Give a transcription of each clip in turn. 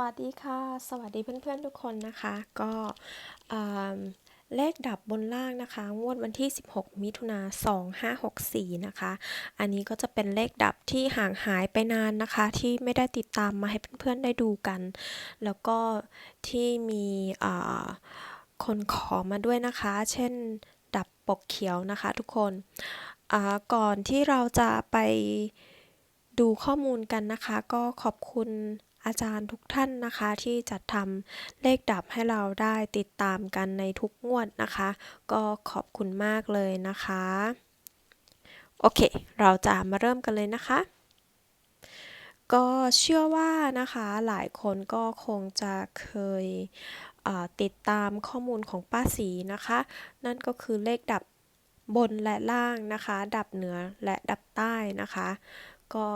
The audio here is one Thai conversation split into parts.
วัสดีค่ะ สวัสดีเพื่อนๆทุกคนนะคะ ก็เลขดับบนล่างนะคะ งวดวันที่ 16 มิถุนา2564 นะคะ อันนี้ก็จะเป็นเลขดับที่ห่างหายไปนานนะคะ ที่ไม่ได้ติดตามมาให้เพื่อนๆได้ดูกัน แล้วก็ที่มีคนขอมาด้วยนะคะ เช่น ดับปกเขียวนะคะทุกคน ก่อนที่เราจะไปดูข้อมูลกันนะคะ ก็ขอบคุณ อาจารย์ทุกท่านนะคะที่จัดทำเลขดับให้เราได้ติดตามกันในทุกงวดนะคะ ก็ขอบคุณมากเลยนะคะ โอเค เราจะมาเริ่มกันเลยนะคะก็เชื่อว่านะคะหลายคนก็คงจะเคยติดตามข้อมูลของป้าสีนะคะ นั่นก็คือเลขดับบนและล่างนะคะ ดับเหนือและดับใต้นะคะ ก็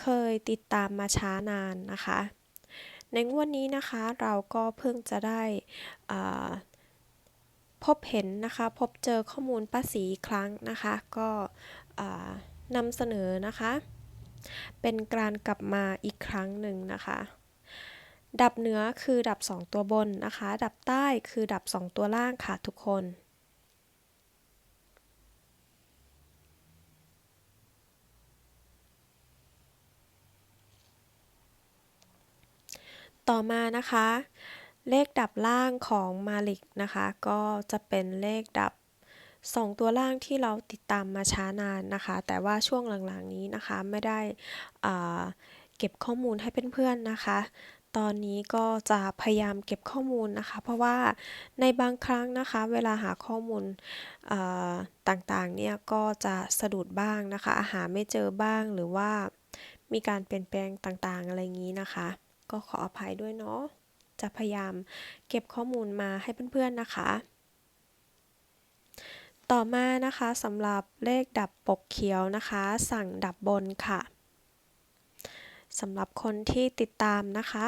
เคยติดตามมาช้านานนะคะ ในงวดนนี้นะคะเราก็เพิ่งจะได้พบเห็นนะคะ พบเจอข้อมูลป้าสีครั้งนะคะ ก็นำเสนอนะคะ เป็นการกลับมาอีกครั้งหนึ่งนะคะ ดับเหนือคือดับ 2 ตัวบนนะคะ ดับใต้คือดับ 2 ตัวล่างค่ะทุกคน ต่อมานะคะ เลขดับล่างของมาลิกนะคะ ก็จะเป็นเลขดับ 2 ตัวล่างที่เราติดตามมาช้านานนะคะ แต่ว่าช่วงหลังๆนี้นะคะไม่ได้เก็บข้อมูลให้เพื่อนๆนะคะ ตอนนี้ก็จะพยายามเก็บข้อมูลนะคะ เพราะว่าในบางครั้งนะคะ เวลาหาข้อมูลต่างๆเนี่ยก็จะสะดุดบ้างนะคะ หาไม่เจอบ้างหรือว่ามีการเปลี่ยนแปลงต่างๆอะไรอย่างนี้นะคะ ก็ขออภัยด้วยเนาะ จะพยายามเก็บข้อมูลมาให้เพื่อนๆนะคะ ต่อมานะคะสำหรับเลขดับปกเขียวนะคะ สั่งดับบนค่ะสำหรับคนที่ติดตามนะคะ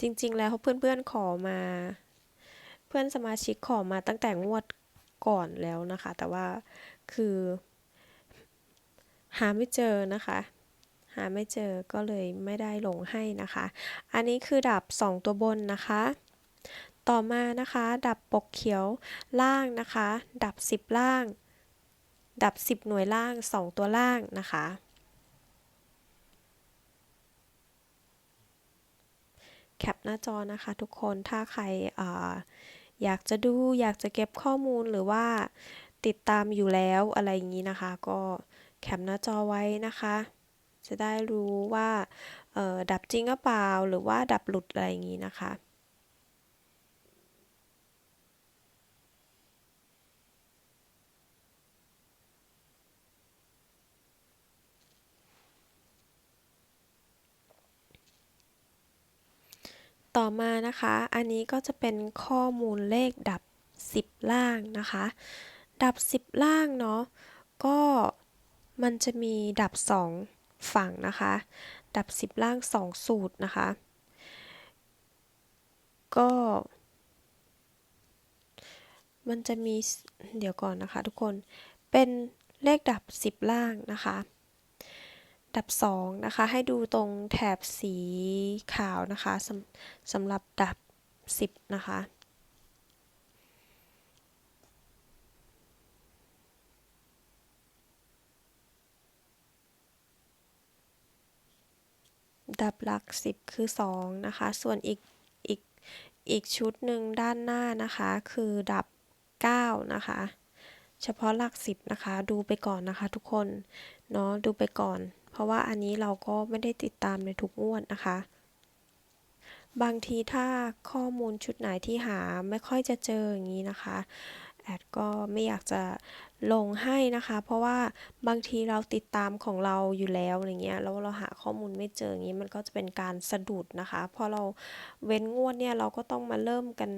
จริงๆแล้วเพื่อนๆขอมา เพื่อนสมาชิกขอมาตั้งแต่งวดก่อนแล้วนะคะ แต่ว่าคือ หาไม่เจอนะคะ หาไม่เจอก็เลยไม่ได้ลงให้นะคะ อันนี้คือดับ 2 ตัวบนนะคะ ต่อมานะคะ ดับปกเขียวล่างนะคะ ดับ 10 ล่าง ดับ 10 หน่วยล่าง 2 ตัวล่างนะคะแคปหน้าจอนะคะทุกคนถ้าใครออยากจะดูอยากจะเก็บข้อมูลหรือว่าติดตามอยู่แล้วอะไรอย่างนี้นะคะ ก็ แคปหน้าจอไว้นะคะ จะได้รู้ว่าดับจริงหรือเปล่า หรือว่าดับหลุดอะไรอย่างนี้นะคะต่อมานะคะ อันนี้ก็จะเป็นข้อมูลเลขดับ 10 ล่างนะคะ ดับ 10 ล่างเนาะ ก็ มันจะมีดับ 2 ฝั่งนะคะ ดับ 10 ล่าง 2 สูตรนะคะ ก็ มันจะมีเดี๋ยวก่อนนะคะทุกคนเป็นเลขดับ 10 ล่างนะคะ ดับ 2 นะคะ ให้ดูตรงแถบสีขาวนะคะสำสำหรับดับ 10 นะคะ ดับหลัก 10 คือ 2 นะคะ ส่วนอีกอีกอีกชุดหนึ่งด้านหน้านะคะ คือดับ 9 นะคะ เฉพาะหลัก 10 นะคะ ดูไปก่อนนะคะทุกคน เนาะดูไปก่อน เพราะว่าอันนี้เราก็ไม่ได้ติดตามในทุกงวดนะคะ บางทีถ้าข้อมูลชุดไหนที่หาไม่ค่อยจะเจออย่างนี้นะคะ แอดก็ไม่อยากจะลงให้นะคะ เพราะว่าบางทีเราติดตามของเราอยู่แล้วอย่างเงี้ยแล้วเราหาข้อมูลไม่เจออย่างนี้มันก็จะเป็นการสะดุดนะคะ พอเราเว้นงวดเนี่ยเราก็ต้องมาเริ่มกัน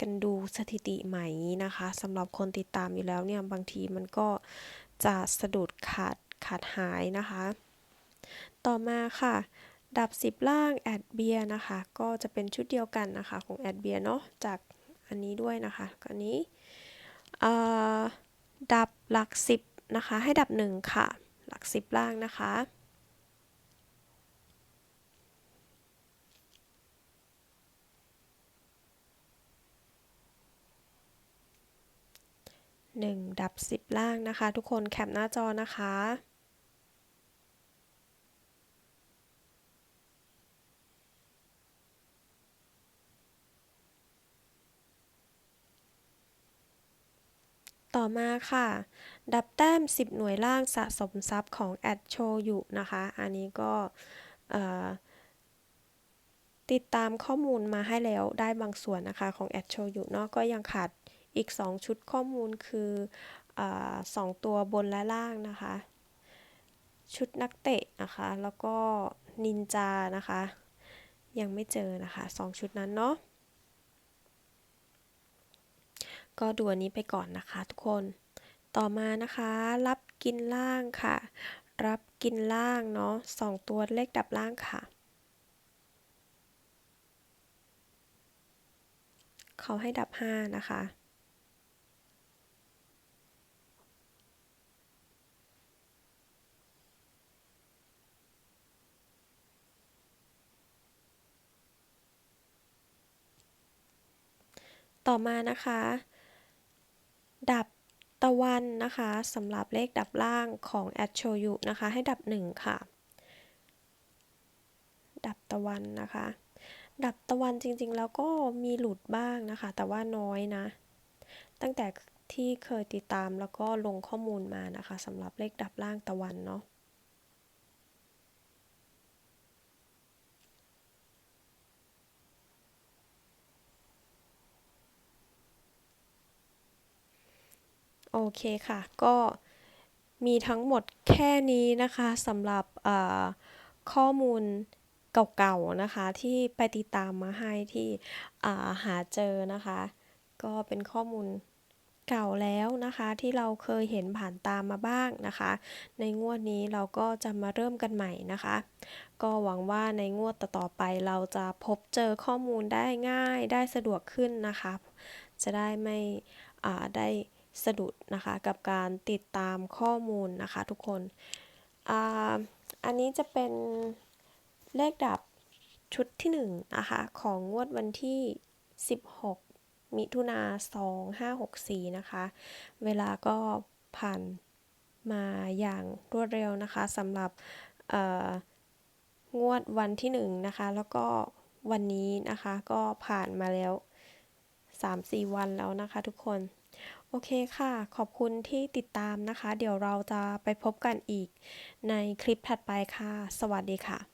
กันดูสถิติใหม่นะคะสำหรับคนติดตามอยู่แล้วเนี่ยบางทีมันก็จะสะดุดขาดขาดหายนะคะ ต่อมาค่ะ ดับ 10 ล่างแอดเบียนะคะ ก็จะเป็นชุดเดียวกันนะคะของแอดเบียเนาะจากอันนี้ด้วยนะคะอันนี้ ดับหลักสิบนะคะ ให้ดับหนึ่งค่ะ หลักสิบล่างนะคะหนึ่งดับสิบล่างนะคะ ทุกคนแคปหน้าจอนะคะ ต่อมาค่ะ ดับแต้ม 10 หน่วยล่างสะสมทรัพย์ของแอดโชยู่นะคะ อันนี้ก็ติดตามข้อมูลมาให้แล้วได้บางส่วนนะคะของแอดโชยู่เนาะก็ยังขาดอีก 2 ชุดข้อมูลคืออสองตัวบนและล่างนะคะ ชุดนักเตะนะคะ แล้วก็นินจานะคะ ยังไม่เจอนะคะ 2 ชุดนั้นเนาะ ก็ดูอันนี้ไปก่อนนะคะทุกคน ต่อมานะคะ รับกินล่างค่ะ รับกินล่างเนาะสองตัวเลขดับล่างค่ะ เขาให้ดับ 5 นะคะ ต่อมานะคะ ดับตะวันนะคะสำหรับเลขดับล่างของแอดโชยุนะคะ ให้ดับ 1 ค่ะ ดับตะวันนะคะ ดับตะวันจริงๆ แล้วก็มีหลุดบ้างนะคะ แต่ว่าน้อยนะ ตั้งแต่ที่เคยติดตามแล้วก็ลงข้อมูลมานะคะสำหรับเลขดับล่างตะวันเนาะ โอเคค่ะ ก็มีทั้งหมดแค่นี้นะคะสำหรับข้อมูลเก่าๆนะคะ ที่ไปติดตามมาให้ที่หาเจอนะคะ ก็เป็นข้อมูลเก่าแล้วนะคะที่เราเคยเห็นผ่านตามมาบ้างนะคะ ในงวดนี้เราก็จะมาเริ่มกันใหม่นะคะ ก็หวังว่าในงวดต่อๆไปเราจะพบเจอข้อมูลได้ง่ายได้สะดวกขึ้นนะคะ จะได้ไม่ได้ สะดุดนะคะกับการติดตามข้อมูลนะคะทุกคนออันนี้จะเป็นเลขดับชุดที่1นนะคะของงวดวันที่ 16 มิถุนา2564 นะคะ เวลาก็ผ่านมาอย่างรวดเร็วนะคะสำหรับงวดวันที่1นนะคะแล้วก็วันนี้นะคะก็ผ่านมาแล้ว 3-4 วันแล้วนะคะทุกคน โอเคค่ะ ขอบคุณที่ติดตามนะคะ เดี๋ยวเราจะไปพบกันอีกในคลิปถัดไปค่ะ สวัสดีค่ะ